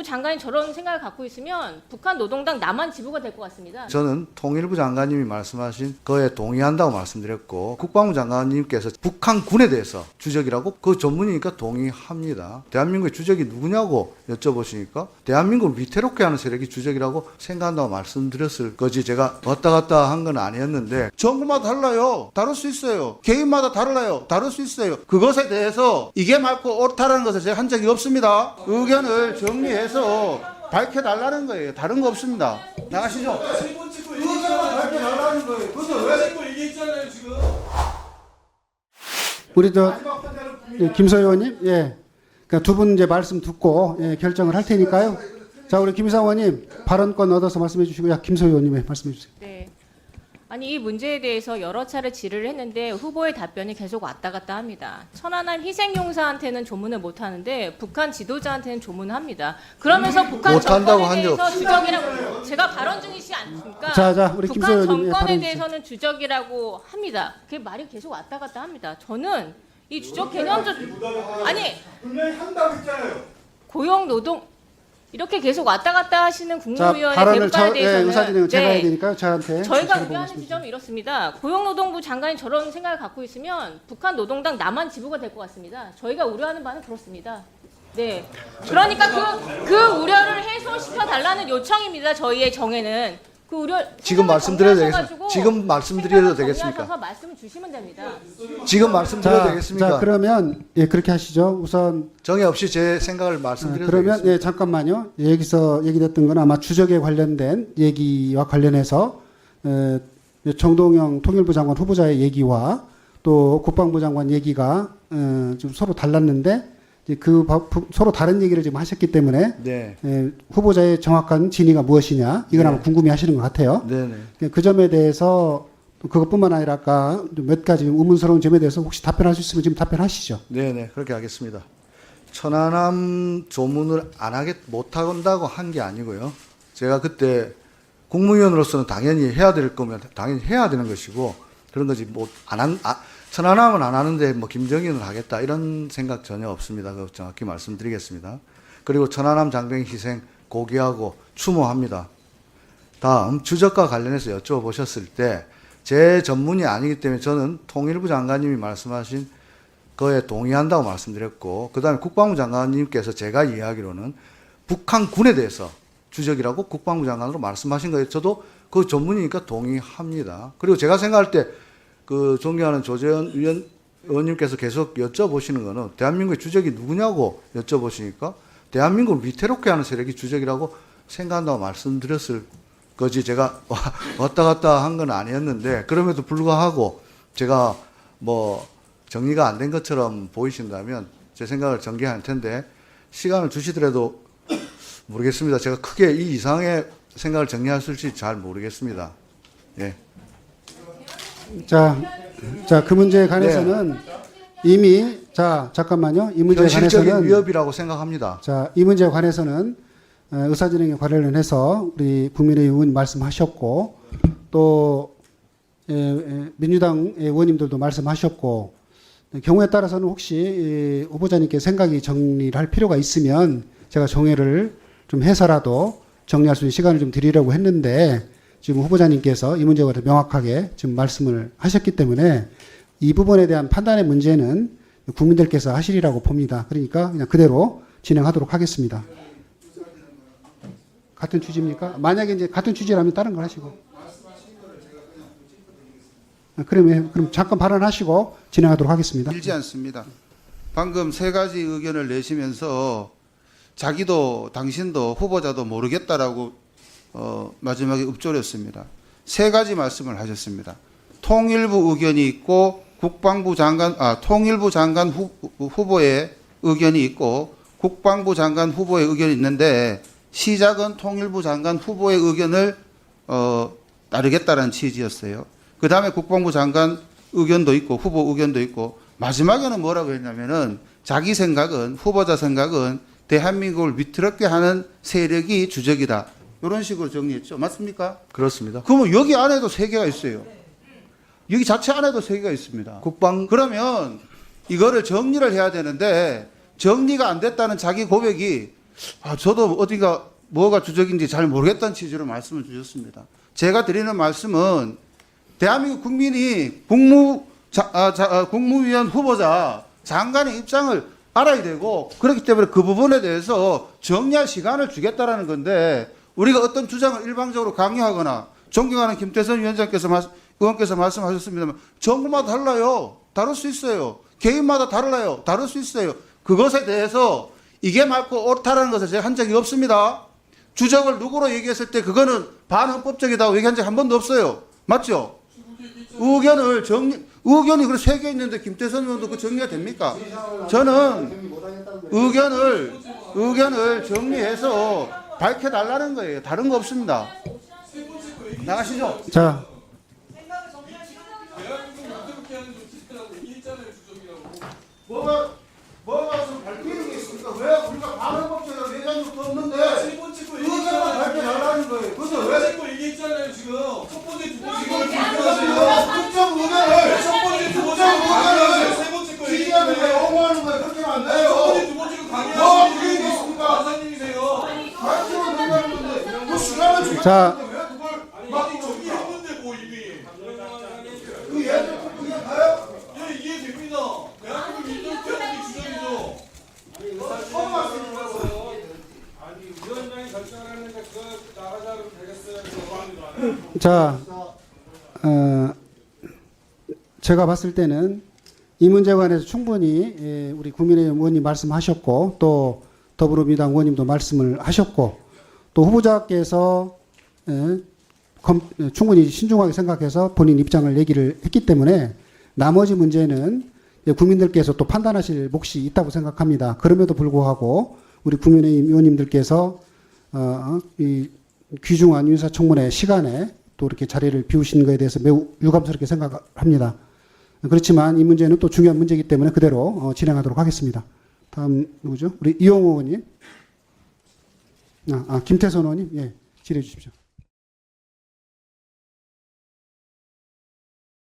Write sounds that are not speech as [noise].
노동부 장관이 저런 생각을 갖고 있으면 북한 노동당 남한 지부가 될 것 같습니다. 저는 통일부 장관님이 말씀하신 거에 동의한다고 말씀드렸고 국방부 장관님께서 북한군에 대해서 주적이라고 그 전문이니까 동의합니다. 대한민국의 주적이 누구냐고 여쭤보시니까 대한민국을 위태롭게 하는 세력이 주적이라고 생각한다고 말씀드렸을 거지 제가 왔다 갔다 한 건 아니었는데 정부마다 달라요. 다를 수 있어요. 개인마다 달라요. 다를 수 있어요. 그것에 대해서 이게 맞고 옳다라는 것을 제가 한 적이 없습니다. 의견을 정리해서 밝혀달라는 거예요. 다른 거 없습니다. 나가시죠. 의견을 밝혀달라는 거예요. 그것을 왜 우리 저 예, 김소 의원님, 예, 그러니까 두 분 이제 말씀 듣고 예, 결정을 할 테니까요. 자, 우리 김사 의원님 발언권 얻어서 말씀해 주시고, 야 김소 의원님 예, 말씀해 주세요. 네. 아니 이 문제에 대해서 여러 차례 질의를 했는데 후보의 답변이 계속 왔다 갔다 합니다. 천안함 희생용사한테는 조문을 못 하는데 북한 지도자한테는 조문을 합니다. 그러면서 북한 한다고 정권에 대해서 주적이라고 제가 발언 중이시 않습니까? 자, 자, 우리 김소 북한 의원님, 예, 정권에 발언 대해서는 주적이라고 합니다. 그게 말이 계속 왔다 갔다 합니다. 저는 이 주적 개념적 아니 분명히 한다고 했잖아요. 고용 노동 이렇게 계속 왔다 갔다 하시는 자, 국무위원의 저, 예, 대해서는 의사 진행을 제가 네. 해야 되니까요. 저한테 저희가 우려하는 지점이 이렇습니다. 고용노동부 장관이 저런 생각을 갖고 있으면 북한 노동당 남한 지부가 될 것 같습니다. 저희가 우려하는 바는 그렇습니다. 네. 그러니까 그, 그 우려를 해소시켜 달라는 요청입니다. 저희의 정에는. 그 우려 지금 정리하셔가지고 되겠습니까? 지금 말씀드려도 되겠습니까? 말씀을 주시면 됩니다. 지금 말씀드려도 자, 되겠습니까? 자, 그러면 예, 그렇게 하시죠. 우선 정의 없이 제 생각을 어, 말씀드려도 그러면 되겠습니까? 예, 잠깐만요. 여기서 얘기됐던 건 아마 주적에 관련된 얘기와 관련해서 에, 정동영 통일부 장관 후보자의 얘기와 또 국방부 장관 얘기가 어, 좀 서로 달랐는데 그 서로 다른 얘기를 지금 하셨기 때문에 네. 에, 후보자의 정확한 진위가 무엇이냐 이건 아마 궁금해하시는 것 같아요. 네네. 그 점에 대해서 또 그것뿐만 아니라 아까 몇 가지 의문스러운 점에 대해서 혹시 답변할 수 있으면 지금 답변하시죠. 네네 그렇게 하겠습니다. 천안함 조문을 안 하겠 못 한다고 한 게 아니고요. 제가 그때 국무위원으로서는 당연히 해야 될 거면 당연히 해야 되는 것이고 그런 거지 뭐안한 아, 천안함은 안 하는데 뭐 김정인을 하겠다 이런 생각 전혀 없습니다. 그 정확히 말씀드리겠습니다. 그리고 천안함 장병 희생 고귀하고 추모합니다. 다음 주적과 관련해서 여쭤보셨을 때 제 전문이 아니기 때문에 저는 통일부 장관님이 말씀하신 거에 동의한다고 말씀드렸고 그다음에 국방부 장관님께서 제가 이해하기로는 북한 군에 대해서 주적이라고 국방부 장관으로 말씀하신 거에 저도 그 전문이니까 동의합니다. 그리고 제가 생각할 때 그 존경하는 조재현 위원 의원님께서 계속 여쭤보시는 거는 대한민국의 주적이 누구냐고 여쭤보시니까 대한민국을 위태롭게 하는 세력이 주적이라고 생각한다고 말씀드렸을 거지 제가 [laughs] 와- 왔다 갔다 한 건 아니었는데 그럼에도 불구하고 제가 뭐 정리가 안 된 것처럼 보이신다면 제 생각을 전개할 텐데 시간을 주시더라도 모르겠습니다. 제가 크게 이 이상의 생각을 정리할 수 있을지 잘 모르겠습니다. 예. 자, 자, 그 문제에 관해서는 이미 자, 잠깐만요. 이 문제에 현실적인 관해서는 위협이라고 생각합니다. 자, 이 문제에 관해서는 어, 의사진행에 관련해서 우리 국민의 의원 말씀하셨고 또 에, 에, 민주당 의원님들도 말씀하셨고 경우에 따라서는 혹시 이 후보자님께 생각이 정리를 할 필요가 있으면 제가 정회를 좀 해서라도 정리할 수 있는 시간을 좀 드리려고 했는데 지금 후보자님께서 이 문제에 관해서 명확하게 지금 말씀을 하셨기 때문에 이 부분에 대한 판단의 문제는 국민들께서 하시리라고 봅니다. 그러니까 그냥 그대로 진행하도록 하겠습니다. 같은 취지입니까? 만약에 이제 같은 취지라면 다른 걸 하시고. 아, 그러면 그럼 잠깐 발언하시고 진행하도록 하겠습니다. 길지 않습니다. 방금 세 가지 의견을 내시면서 자기도 당신도 후보자도 모르겠다라고 어, 마지막에 읊조렸습니다. 세 가지 말씀을 하셨습니다. 통일부 의견이 있고 국방부 장관 아 통일부 장관 후, 후보의 의견이 있고 국방부 장관 후보의 의견이 있는데 시작은 통일부 장관 후보의 의견을 어, 따르겠다라는 취지였어요. 그 다음에 국방부 장관 의견도 있고 후보 의견도 있고 마지막에는 뭐라고 했냐면은 자기 생각은 후보자 생각은 대한민국을 위태롭게 하는 세력이 주적이다. 이런 식으로 정리했죠. 맞습니까? 그렇습니다. 그러면 여기 안에도 세 개가 있어요. 여기 자체 안에도 세 개가 있습니다. 국방 그러면 이거를 정리를 해야 되는데 정리가 안 됐다는 자기 고백이 아, 저도 어디가 뭐가 주적인지 잘 모르겠다는 취지로 말씀을 주셨습니다. 제가 드리는 말씀은 대한민국 국민이 국무 자, 아, 자, 아, 국무위원 후보자 장관의 입장을 알아야 되고 그렇기 때문에 그 부분에 대해서 정리할 시간을 주겠다라는 건데 우리가 어떤 주장을 일방적으로 강요하거나 존경하는 김태선 위원장께서 말, 의원께서 말씀하셨습니다만 정부마다 달라요. 다를 수 있어요. 개인마다 달라요. 다를 수 있어요. 그것에 대해서 이게 맞고 옳다라는 것을 제가 한 적이 없습니다. 주적을 누구로 얘기했을 때 그거는 반헌법적이다고 얘기한 적 한 번도 없어요. 맞죠? 의견을 정리, 의견이 그래 세개 있는데 김태선 의원도 그 정리가 됩니까? 저는 의견을, 의견을 정리해서 밝혀달라는 거예요. 다른 거 없습니다. 나가시죠. 자, 뭐가, 뭐가 좀 밝히는 게 있습니까? 왜 우리가 반헌법적이 까 자, 어, 제가 봤을 때는 이 문제에 관해서 충분히 예, 우리 국민의힘 의원님 말씀하셨고 또 더불어민주당 의원님도 말씀을 하셨고 또 후보자께서 충분히 신중하게 생각해서 본인 입장을 얘기를 했기 때문에 나머지 문제는 예, 국민들께서 또 판단하실 몫이 있다고 생각합니다. 그럼에도 불구하고 우리 국민의힘 의원님들께서 어, 이 귀중한 윤사청문회 시간에 또 이렇게 자리를 비우신 것에 대해서 매우 유감스럽게 생각합니다. 그렇지만 이 문제는 또 중요한 문제이기 때문에 그대로 어, 진행하도록 하겠습니다. 다음 누구죠? 우리 이용호 의원님. 아, 아 김태선 의원님, 예, 질의해 주십시오.